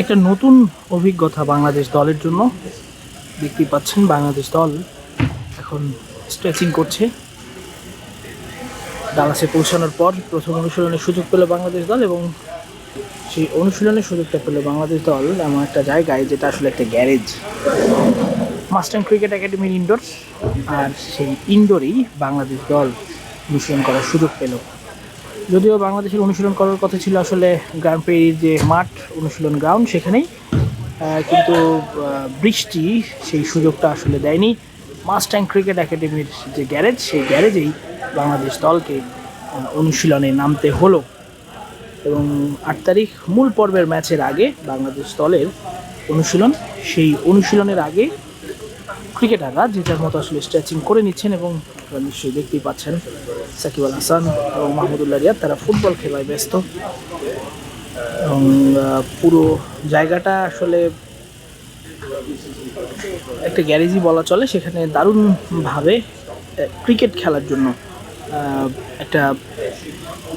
একটা নতুন অভিজ্ঞতা বাংলাদেশ দলের জন্য। দেখতেই পাচ্ছেন বাংলাদেশ দল এখন স্ট্রেচিং করছে। ডালাসে পৌঁছানোর পর প্রথম অনুশীলনের সুযোগ পেল বাংলাদেশ দল এবং সেই অনুশীলনের সুযোগটা পেল বাংলাদেশ দল এমন একটা জায়গায় যেটা আসলে একটা গ্যারেজ। মাস্টার ক্রিকেট একাডেমির ইনডোর আর সেই ইনডোরেই বাংলাদেশ দল অনুশীলন করার সুযোগ পেল। যদিও বাংলাদেশের অনুশীলন করার কথা ছিল আসলে পেরির যে মাঠ, অনুশীলন গ্রাউন্ড সেখানেই। কিন্তু বৃষ্টি সেই সুযোগটা আসলে দেয়নি। মাস্টাং ক্রিকেট একাডেমির যে গ্যারেজ সেই গ্যারেজেই বাংলাদেশ দলকে অনুশীলনে নামতে হলো। এবং আট তারিখ মূল পর্বের ম্যাচের আগে বাংলাদেশ দলের অনুশীলন, সেই অনুশীলনের আগে ক্রিকেটাররা যে যার মতো আসলে স্ট্রেচিং করে নিচ্ছেন এবং আপনারা নিশ্চয়ই দেখতেই পাচ্ছেন সাকিব আল হাসান এবং মাহমুদুল্লাহ রিয়াদ, তারা ফুটবল খেলায় ব্যস্ত। এবং পুরো জায়গাটা আসলে একটা গ্যারেজই বলা চলে, সেখানে দারুণভাবে ক্রিকেট খেলার জন্য একটা,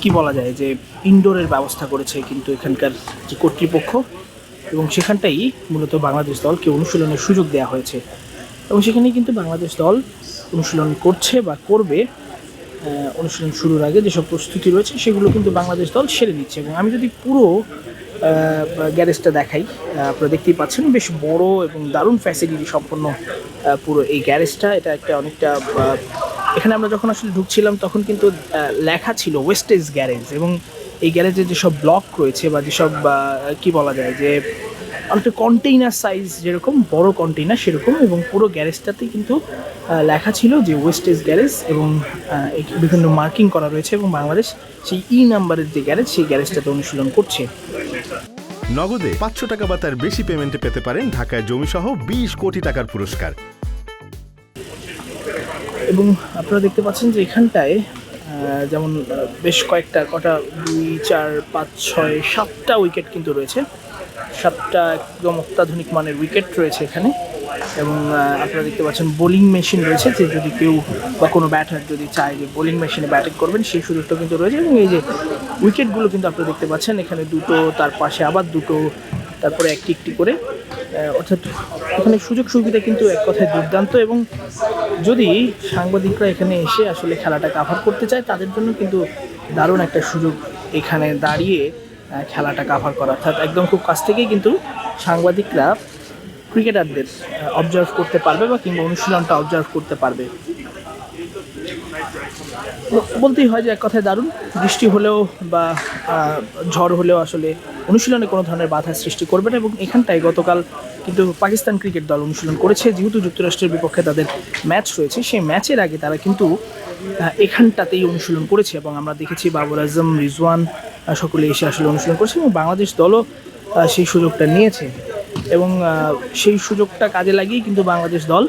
কি বলা যায় যে ইনডোরের ব্যবস্থা করেছে কিন্তু এখানকার যে কর্তৃপক্ষ। এবং সেখানটাই মূলত বাংলাদেশ দলকে অনুশীলনের সুযোগ দেওয়া হয়েছে। এবং সেখানেই কিন্তু বাংলাদেশ দল অনুশীলন করছে বা করবে অনুশীলন শুরুর আগে যেসব প্রস্তুতি রয়েছে সেগুলো কিন্তু বাংলাদেশ দল সেরে নিচ্ছে। এবং আমি যদি পুরো গ্যারেজটা দেখাই আপনারা দেখতেই পাচ্ছেন বেশ বড় এবং দারুণ ফ্যাসিলিটি সম্পন্ন পুরো এই গ্যারেজটা। এটা একটা অনেকটা এখানে আমরা যখন আসলে ঢুকছিলাম তখন কিন্তু লেখা ছিল ওয়েস্টেজ গ্যারেজ এবং এই গ্যারেজের যেসব ব্লক রয়েছে বা যেসব কি বলা যায় যে অনেকটা কন্টেইনার সাইজ যেরকম বড় কন্টেইনার সেরকম এবং পুরো গ্যারেজটাতে কিন্তু লেখা ছিল যে ওয়েস্টেজ গ্যারেজ এবং বিভিন্ন মার্কিং করা রয়েছে এবং বাংলাদেশ সেই ই নাম্বারের যে গ্যারেজ সেই গ্যারেজটাতে অনুশীলন করছে। নগদে পাঁচশো টাকা বা তার বেশি পেমেন্টে পেতে পারেন ঢাকায় জমিসহ বিশ কোটি টাকার পুরস্কার। এবং আপনারা দেখতে পাচ্ছেন যে এখানটায় যেমন বেশ কয়েকটা, কটা, দুই, চার, পাঁচ, ছয়, সাতটা উইকেট কিন্তু রয়েছে। সাতটা একদম অত্যাধুনিক মানের উইকেট রয়েছে এখানে। এবং আপনারা দেখতে পাচ্ছেন বোলিং মেশিন রয়েছে যে যদি কেউ বা কোনো ব্যাটার যদি চায় যে বোলিং মেশিনে ব্যাটিং করবেন, সেই সুযোগটা কিন্তু রয়েছে। এবং এই যে উইকেটগুলো কিন্তু আপনারা দেখতে পাচ্ছেন, এখানে দুটো, তার পাশে আবার দুটো, তারপরে একটি একটি করে। অর্থাৎ এখানে সুযোগ সুবিধা কিন্তু এক কথায় দুর্দান্ত এবং যদি সাংবাদিকরা এখানে এসে আসলে খেলাটা কাভার করতে চায়, তাদের জন্য কিন্তু দারুণ একটা সুযোগ এখানে দাঁড়িয়ে খেলাটা কাভার করা। অর্থাৎ একদম খুব কাছ থেকেই কিন্তু সাংবাদিকরা ক্রিকেটারদের অবজার্ভ করতে পারবে বা কিংবা অনুশীলনটা অবজার্ভ করতে পারবে। বলতেই হয় যে এক কথায় দারুণ। বৃষ্টি হলেও বা ঝড় হলেও আসলে অনুশীলনে কোনো ধরনের বাধা সৃষ্টি করবে না এবং এখানটায় গতকাল কিন্তু পাকিস্তান ক্রিকেট দল অনুশীলন করেছে। যেহেতু যুক্তরাষ্ট্রের বিপক্ষে তাদের ম্যাচ রয়েছে, সেই ম্যাচের আগে তারা কিন্তু এখানটাতেই অনুশীলন করেছে এবং আমরা দেখেছি বাবর আজম, রিজওয়ান সকলে এসে আসলে অনুশীলন করেছে এবং বাংলাদেশ দলও সেই সুযোগটা নিয়েছে এবং সেই সুযোগটা কাজে লাগিয়ে কিন্তু বাংলাদেশ দল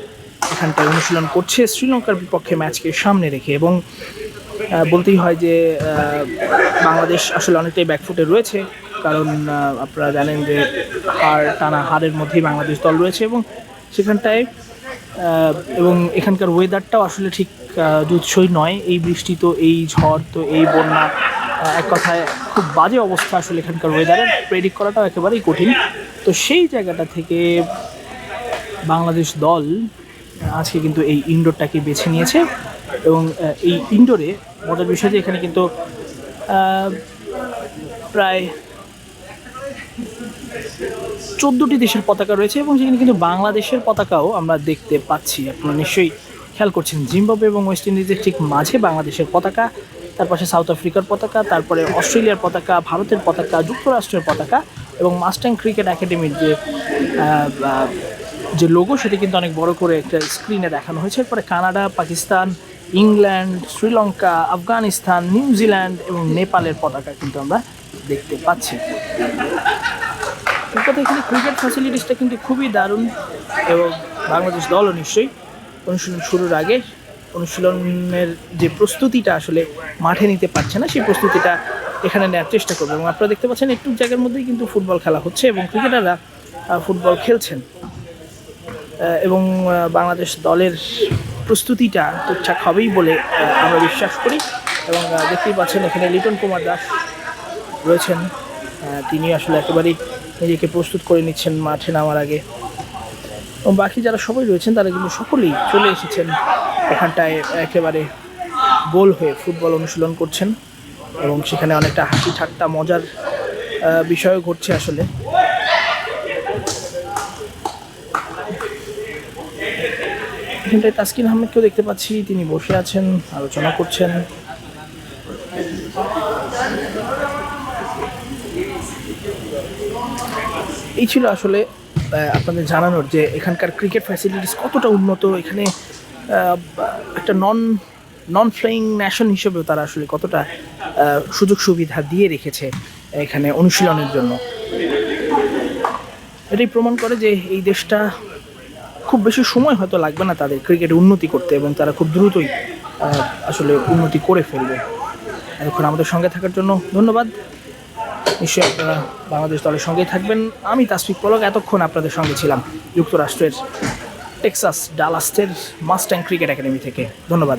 এখানটায় অনুশীলন করছে শ্রীলঙ্কার বিপক্ষে ম্যাচকে সামনে রেখে এবং বলতেই হয় যে বাংলাদেশ আসলে অনেকটাই ব্যাকফুটে রয়েছে। কারণ আপনারা জানেন যে হার টানা হারের মধ্যেই বাংলাদেশ দল রয়েছে এবং সেখানটায় এবং এখানকার ওয়েদারটাও আসলে ঠিক জুৎসই নয়। এই বৃষ্টি তো, এই ঝড় তো, এই বন্যা এক কথায় খুব বাজে অবস্থা আসলে এখানকার ওয়েদারের প্রেডিক্ট করাটাও একেবারেই কঠিন। তো সেই জায়গাটা থেকে বাংলাদেশ দল আজকে কিন্তু এই ইনডোরটাকে বেছে নিয়েছে এবং এই ইনডোরে মজার বিষয় যে এখানে কিন্তু প্রায় চোদ্দোটি দেশের পতাকা রয়েছে এবং সেখানে কিন্তু বাংলাদেশের পতাকাও আমরা দেখতে পাচ্ছি। আপনারা নিশ্চয়ই খেয়াল করছেন, জিম্বাবুয়ে এবং ওয়েস্ট ইন্ডিজের ঠিক মাঝে বাংলাদেশের পতাকা, তার পাশে সাউথ আফ্রিকার পতাকা, তারপরে অস্ট্রেলিয়ার পতাকা, ভারতের পতাকা, যুক্তরাষ্ট্রের পতাকা এবং মাস্টাং ক্রিকেট একাডেমির যে যে লোগো সেটি কিন্তু অনেক বড় করে একটা স্ক্রিনে দেখানো হয়েছে। এরপরে Canada, Pakistan, England, Sri Lanka, Afghanistan, New Zealand এবং নেপালের পতাকা কিন্তু আমরা দেখতে পাচ্ছি। কথায় এখানে ক্রিকেট ফ্যাসিলিটিসটা কিন্তু খুবই দারুণ এবং বাংলাদেশ দলও নিশ্চয়ই অনুশীলন শুরুর আগে অনুশীলনের যে প্রস্তুতিটা আসলে মাঠে নিতে পারছে না, সেই প্রস্তুতিটা এখানে নেওয়ার চেষ্টা করবে। এবং আপনারা দেখতে পাচ্ছেন একটু জায়গার মধ্যেই কিন্তু ফুটবল খেলা হচ্ছে এবং ক্রিকেটাররা ফুটবল খেলছেন। এবং বাংলাদেশ দলের প্রস্তুতিটা ঠিকঠাক হবেই বলে আমরা বিশ্বাস করি। এবং দেখতেই পাচ্ছেন এখানে লিটন কুমার দাস রয়েছেন। তিনি আসলে একেবারেই নিজেকে প্রস্তুত করে নিচ্ছেন মাঠে নামার আগে। এবং বাকি যারা সবাই রয়েছেন তারা কিন্তু সকলেই চলে এসেছেন। এখানটায় একেবারে গোল হয়ে ফুটবল অনুশীলন করছেন এবং সেখানে অনেকটা হাসি ঠাট্টা মজার আহ, বিষয়ও ঘটছে আসলে। এখানটায় তাসকিন আহমেদকেও দেখতে পাচ্ছি। তিনি বসে আছেন আলোচনা করছেন। এই ছিল আসলে আপনাদের জানানোর যে এখানকার ক্রিকেট ফ্যাসিলিটিস কতটা উন্নত, এখানে একটা নন নন ফ্লাইং ন্যাশন হিসেবেও তারা আসলে কতটা সুযোগ সুবিধা দিয়ে রেখেছে এখানে অনুশীলনের জন্য। এটাই প্রমাণ করে যে এই দেশটা খুব বেশি সময় হয়তো লাগবে না তাদের ক্রিকেটে উন্নতি করতে এবং তারা খুব দ্রুতই আসলে উন্নতি করে ফেলবে। এতক্ষণ আমাদের সঙ্গে থাকার জন্য ধন্যবাদ। নিশ্চয়ই আপনারা বাংলাদেশ দলের সঙ্গেই থাকবেন। আমি তাসফিক পলক, এতক্ষণ আপনাদের সঙ্গে ছিলাম যুক্তরাষ্ট্রের টেক্সাস ডালাস্টের মাস্টাং ক্রিকেট একাডেমি থেকে। ধন্যবাদ।